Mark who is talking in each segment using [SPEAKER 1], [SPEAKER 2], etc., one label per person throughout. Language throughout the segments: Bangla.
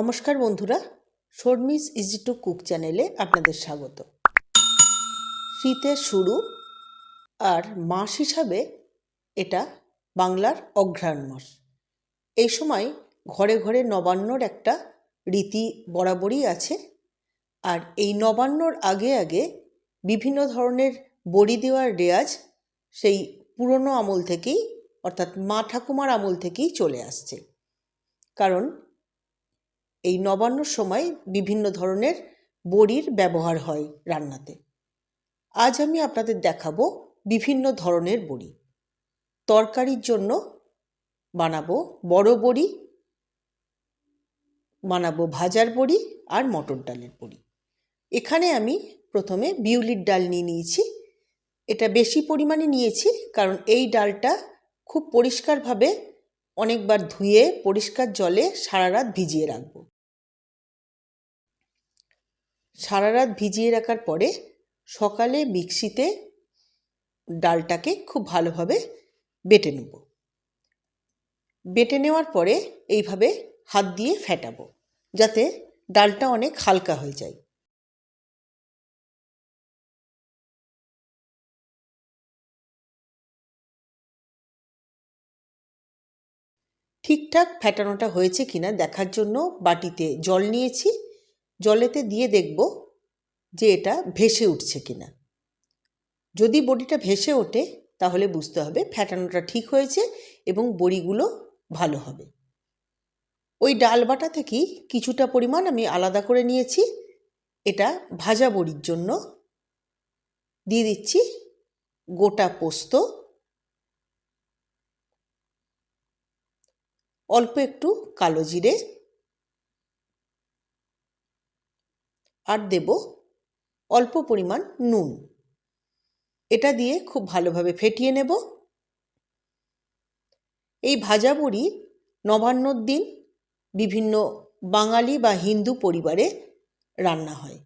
[SPEAKER 1] নমস্কার বন্ধুরা, শর্মিস ইজি টু কুক চ্যানেলে আপনাদের স্বাগত। শীতের শুরু, আর মাস হিসাবে এটা বাংলার অঘ্রায়ণ মাস। এই সময় ঘরে ঘরে নবান্নর একটা রীতি বরাবরই আছে, আর এই নবান্নর আগে আগে বিভিন্ন ধরনের বড়ি দেওয়ার রেয়াজ সেই পুরনো আমল থেকেই, অর্থাৎ মা ঠাকুমার আমল থেকেই চলে আসছে। কারণ এই নবান্নর সময় বিভিন্ন ধরনের বড়ির ব্যবহার হয় রান্নাতে। আজ আমি আপনাদের দেখাবো বিভিন্ন ধরনের বড়ি। তরকারির জন্য বানাবো বড় বড়ি, বানাবো ভাজার বড়ি আর মটর ডালের বড়ি। এখানে আমি প্রথমে বিউলির ডাল নিয়ে নিয়েছি। এটা বেশি পরিমাণে নিয়েছি কারণ এই ডালটা খুব পরিষ্কারভাবে অনেকবার ধুয়ে পরিষ্কার জলে সারা রাত ভিজিয়ে রাখব। সারা রাত ভিজিয়ে রাখার পরে সকালে মিক্সিতে ডালটাকে খুব ভালোভাবে বেটে নেব। বেটে নেওয়ার পরে এইভাবে হাত দিয়ে ফেটাবো, যাতে ডালটা অনেক হালকা হয়ে যায়। ঠিকঠাক ফ্যাটানোটা হয়েছে কিনা দেখার জন্য বাটিতে জল নিয়েছি। জলেতে দিয়ে দেখব যে এটা ভেসে উঠছে কিনা। যদি বড়িটা ভেসে ওঠে, তাহলে বুঝতে হবে ফ্যাটানোটা ঠিক হয়েছে এবং বড়িগুলো ভালো হবে। ওই ডাল বাটা থেকেই কিছুটা পরিমাণ আমি আলাদা করে নিয়েছি। এটা ভাজা বড়ির জন্য। দিয়ে দিচ্ছি গোটা পোস্ত। অল্প একটু কালো জিরে আর দেব অল্প পরিমাণ নুন। এটা দিয়ে খুব ভালোভাবে ফেটিয়ে নেব। এই ভাজা বড়ি নবান্নর দিন বিভিন্ন বাঙালি বা হিন্দু পরিবারে রান্না হয়।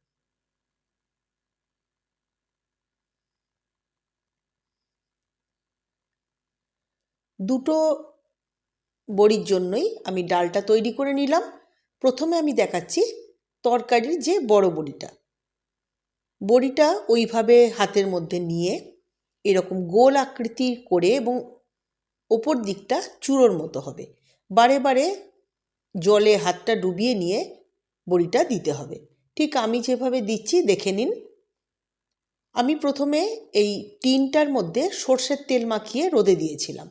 [SPEAKER 1] দুটো বড়ির জন্যই আমি ডালটা তৈরি করে নিলাম। প্রথমে আমি দেখাচ্ছি তরকারির যে বড় বড়িটা। বড়িটা ওইভাবে হাতের মধ্যে নিয়ে এরকম গোল আকৃতি করে এবং ওপর দিকটা চূড়োর মতো হবে। বারে বারে জলে হাতটা ডুবিয়ে নিয়ে বড়িটা দিতে হবে। ঠিক আমি যেভাবে দিচ্ছি, দেখে নিন। আমি প্রথমে এই টিনটার মধ্যে সর্ষের তেল মাখিয়ে রোদে দিয়েছিলাম।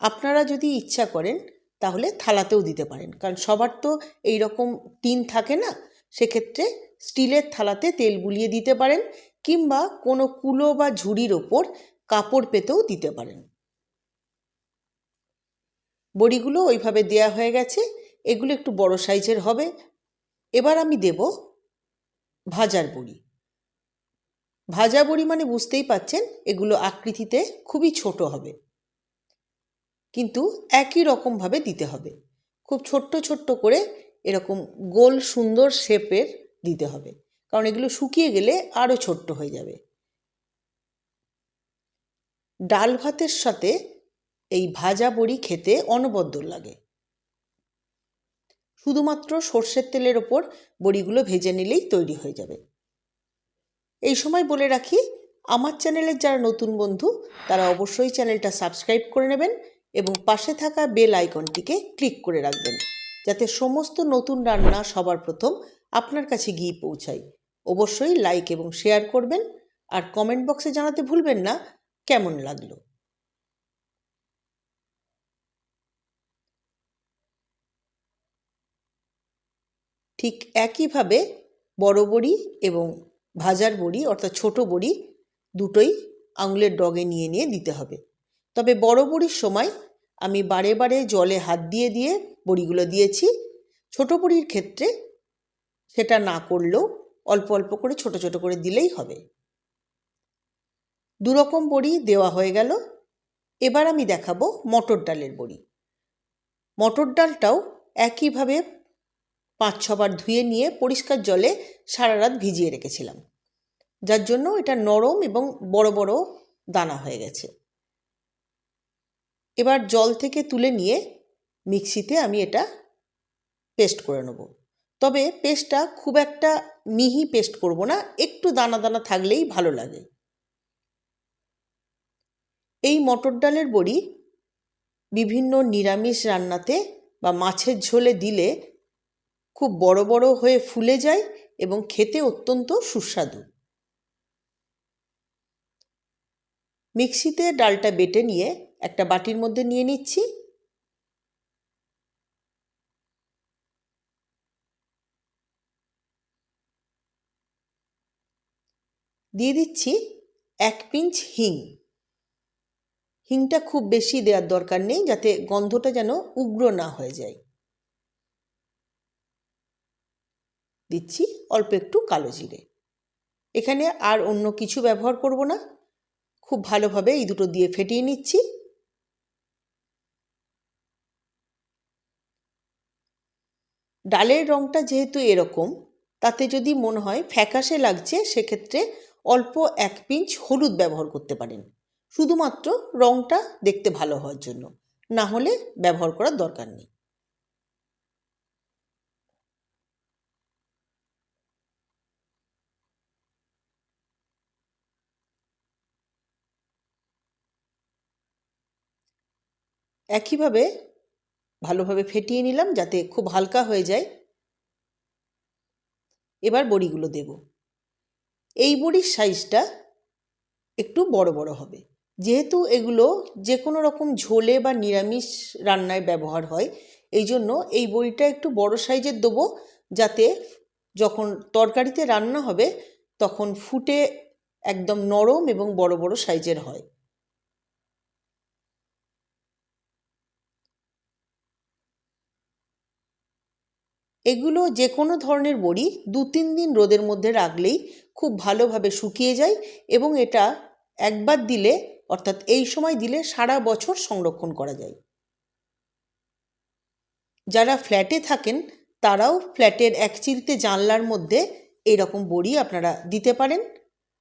[SPEAKER 1] আপনারা যদি ইচ্ছা করেন, তাহলে থালাতেও দিতে পারেন। কারণ সবার তো এই রকম টিন থাকে না, সেক্ষেত্রে স্টিলের থালাতে তেল বুলিয়ে দিতে পারেন কিংবা কোনো কুলো বা ঝুড়ির ওপর কাপড় পেতেও দিতে পারেন। বড়িগুলো ওইভাবে দেয়া হয়ে গেছে, এগুলো একটু বড় সাইজের হবে। এবার আমি দেব ভাজার বড়ি। ভাজা বড়ি মানে বুঝতেই পাচ্ছেন, এগুলো আকৃতিতে খুবই ছোট হবে। কিন্তু একই রকমভাবে দিতে হবে। খুব ছোট্ট ছোট্ট করে এরকম গোল সুন্দর শেপের দিতে হবে। কারণ এগুলো শুকিয়ে গেলে আরও ছোট্ট হয়ে যাবে। ডাল ভাতের সাথে এই ভাজা বড়ি খেতে অনবদ্য লাগে। শুধুমাত্র সর্ষের তেলের ওপর বড়িগুলো ভেজে নিলেই তৈরি হয়ে যাবে। এই সময় বলে রাখি, আমার চ্যানেলের যারা নতুন বন্ধু, তারা অবশ্যই চ্যানেলটা সাবস্ক্রাইব করে নেবেন এবং পাশে থাকা বেল আইকনটিকে ক্লিক করে রাখবেন, যাতে সমস্ত নতুন রান্না সবার প্রথম আপনার কাছে গিয়ে পৌঁছায়। অবশ্যই লাইক এবং শেয়ার করবেন আর কমেন্ট বক্সে জানাতে ভুলবেন না। কেমন লাগল? ঠিক একইভাবে বড় বড়ি এবং ভাজার বড়ি অর্থাৎ ছোট বড়ি দুটোই আঙুলের ডগে নিয়ে নিয়ে দিতে হবে। তবে বড় বড়ির সময় আমি বারে বারে জলে হাত দিয়ে দিয়ে বড়িগুলো দিয়েছি। ছোট বড়ির ক্ষেত্রে সেটা না করলেও অল্প অল্প করে ছোট ছোট করে দিলেই হবে। দুরকম বড়ি দেওয়া হয়ে গেল। এবার আমি দেখাবো মটর ডালের বড়ি। মটর ডালটাও একইভাবে পাঁচ ছবার ধুয়ে নিয়ে পরিষ্কার জলে সারা রাত ভিজিয়ে রেখেছিলাম। যার জন্য এটা নরম এবং বড় বড় দানা হয়ে গেছে। এবার জল থেকে তুলে নিয়ে মিক্সিতে আমি এটা পেস্ট করে নেব। তবে পেস্টটা খুব একটা মিহি পেস্ট করব না, একটু দানা দানা থাকলেই ভালো লাগে। এই মটর ডালের বড়ি বিভিন্ন নিরামিষ রান্নাতে বা মাছের ঝোলে দিলে খুব বড় বড় হয়ে ফুলে যায় এবং খেতে অত্যন্ত সুস্বাদু। মিক্সিতে ডালটা বেটে নিয়ে একটা বাটির মধ্যে নিয়ে নিচ্ছি। দিয়ে দিচ্ছি এক পিঞ্চ হিং। হিংটা খুব বেশি দেওয়ার দরকার নেই যাতে গন্ধটা যেন উগ্র না হয়ে যায়। দিচ্ছি অল্প একটু কালো জিরে। এখানে আর অন্য কিছু ব্যবহার করব না। খুব ভালোভাবে এই দুটো দিয়ে ফেটিয়ে নিচ্ছি। ডালের রঙটা যেহেতু এরকম, তাতে যদি মনে হয় ফ্যাকাশে লাগছে, সেক্ষেত্রে অল্প এক পিঞ্চ হলুদ ব্যবহার করতে পারেন। শুধুমাত্র রঙটা দেখতে ভালো হওয়ার জন্য, না হলে ব্যবহার করার দরকার নেই। একইভাবে ভালোভাবে ফেটিয়ে নিলাম যাতে খুব হালকা হয়ে যায়। এবার বড়িগুলো দেব। এই বড়ির সাইজটা একটু বড় বড় হবে। যেহেতু এগুলো যে কোনো রকম ঝোলে বা নিরামিষ রান্নায় ব্যবহার হয়, এই জন্য এই বড়িটা একটু বড় সাইজের দেবো যাতে যখন তরকারিতে রান্না হবে তখন ফুটে একদম নরম এবং বড় বড় সাইজের হয়। এগুলো যে কোনো ধরনের বড়ি দু তিন দিন রোদের মধ্যে রাখলেই খুব ভালোভাবে শুকিয়ে যায় এবং এটা একবার দিলে, অর্থাৎ এই সময় দিলে সারা বছর সংরক্ষণ করা যায়। যারা ফ্ল্যাটে থাকেন, তারাও ফ্ল্যাটের এক চিলতে জানলার মধ্যে এইরকম বড়ি আপনারা দিতে পারেন।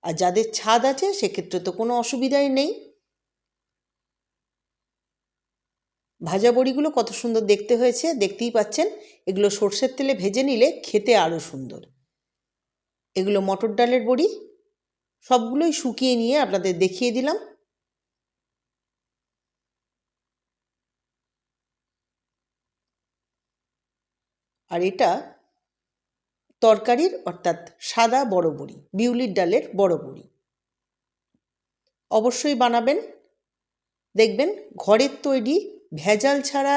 [SPEAKER 1] আর যাদের ছাদ আছে, সেক্ষেত্রে তো কোনো অসুবিধাই নেই। ভাজা বড়িগুলো কত সুন্দর দেখতে হয়েছে, দেখতেই পাচ্ছেন। এগুলো সর্ষের তেলে ভেজে নিলে খেতে আরও সুন্দর। এগুলো মটর ডালের বড়ি, সবগুলোই শুকিয়ে নিয়ে আপনাদের দেখিয়ে দিলাম। আর এটা তরকারির অর্থাৎ সাদা বড় বড়ি, বিউলির ডালের বড় বড়ি। অবশ্যই বানাবেন। দেখবেন ঘরের তৈরি ভেজাল ছাড়া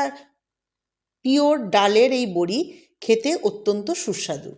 [SPEAKER 1] পিওর ডালের এই বড়ি খেতে অত্যন্ত সুস্বাদু।